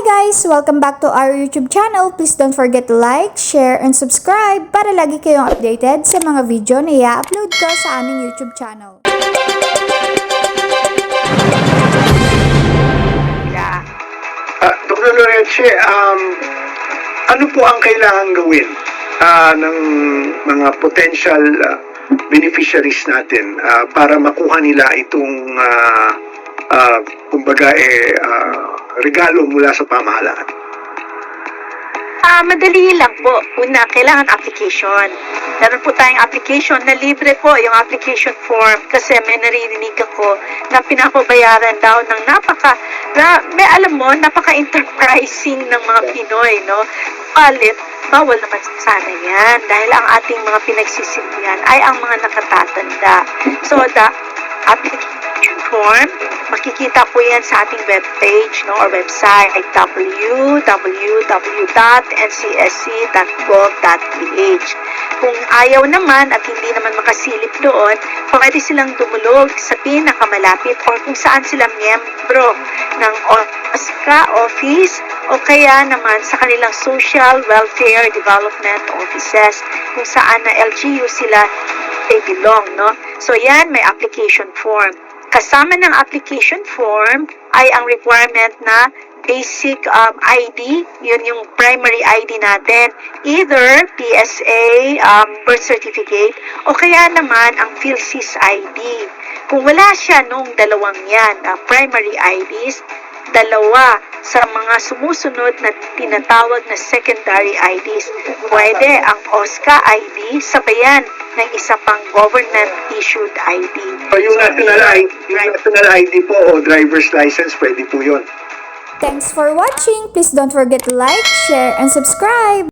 guys! Welcome back to our YouTube channel. Please don't forget to like, share, and subscribe para lagi kayong updated sa mga video na i-upload ko sa aming YouTube channel. Yeah. Ah, Dr. Lorenzo, um, ano po ang kailangan gawin ah, ng mga potential ah, beneficiaries natin ah, para makuha nila itong ah, ah, kumbaga eh, ah, regalo mula sa pamahalaan? Ah, madali lang po. Una, kailangan application. Meron po tayong application na libre po, yung application form. Kasi may naririnig ako na pinapabayaran daw ng napaka, na, may alam mo, napaka-enterprising ng mga Pinoy, no? Palit, bawal naman sana yan. Dahil ang ating mga pinagsisilbihan ay ang mga nakatatanda. So, the application form, makikita po yan sa ating webpage no, or website www.ncsc.gov.ph. Kung ayaw naman at hindi naman makasilip doon, pwede silang dumulog sa pinakamalapit or kung saan sila miyembro ng OSCA office o kaya naman sa kanilang social welfare development offices kung saan na LGU sila they belong, no? So yan, may application form. Kasama ng application form ay ang requirement na basic um, ID, yun yung primary ID natin, either PSA, um, birth certificate, o kaya naman ang PhilSys ID. Kung wala siya nung dalawang yan, uh, primary IDs, dalawa sa mga sumusunod na tinatawag na secondary IDs. Pwede ang OSCA ID sabayan ng isa pang government-issued ID. O yung national ID, yung national ID po o driver's license, pwede po yun. Thanks for watching! Please don't forget to like, share, and subscribe!